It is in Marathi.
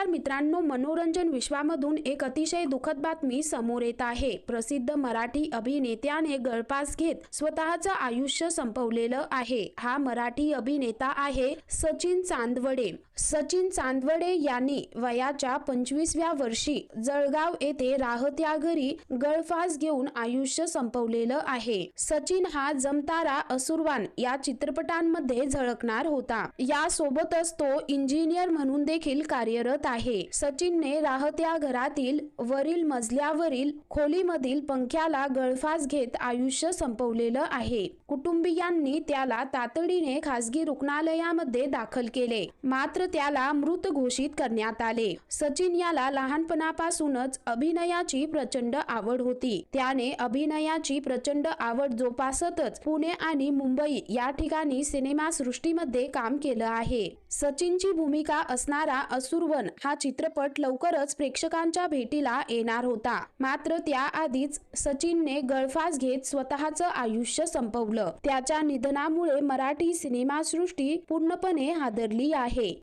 नमस्कार मित्रांनो मनोरंजन विश्वामधून एक अतिशय दुःखद बातमी समोर येत आहे. प्रसिद्ध मराठी अभिनेत्याने गळपास घेत स्वतःचं आयुष्य संपवलेलं आहे. हा मराठी अभिनेता आहे सचिन चांदवडे. सचिन चांदवडे यांनी वयाच्या पंचवीसव्या वर्षी जळगाव येथे राहत्या घरी गळफास घेऊन आयुष्य संपवलेलं आहे. सचिन हा जमतारा असुरवान या चित्रपटांमध्ये झळकणार होता. यासोबतच तो इंजिनियर म्हणून देखील कार्यरत आहे. सचिनने राहत्या घरातील वरील मजल्यावरील खोलीमधील पंख्याला गळफास घेत आयुष्य संपवलेलं आहे. कुटुंबियांनी त्याला तातडीने खासगी रुग्णालयामध्ये दाखल केले. मात्र त्याला मृत घोषित करण्यात आले. सचिन याला लहानपणापासूनच अभिनयाची प्रचंड आवड होती. त्याने अभिनयाची प्रचंड आवड जोपासतच पुणे आणि मुंबई या ठिकाणी सिनेमा सृष्टीमध्ये काम केलं आहे. सचिनची भूमिका असणारा असुरवन हा चित्रपट लवकरच प्रेक्षकांच्या भेटीला येणार होता. मात्र त्याआधीच सचिनने गळफास घेत स्वतःचं आयुष्य संपवलं. त्याच्या निधनामुळे मराठी सिनेमासृष्टी पूर्णपणे हादरली आहे.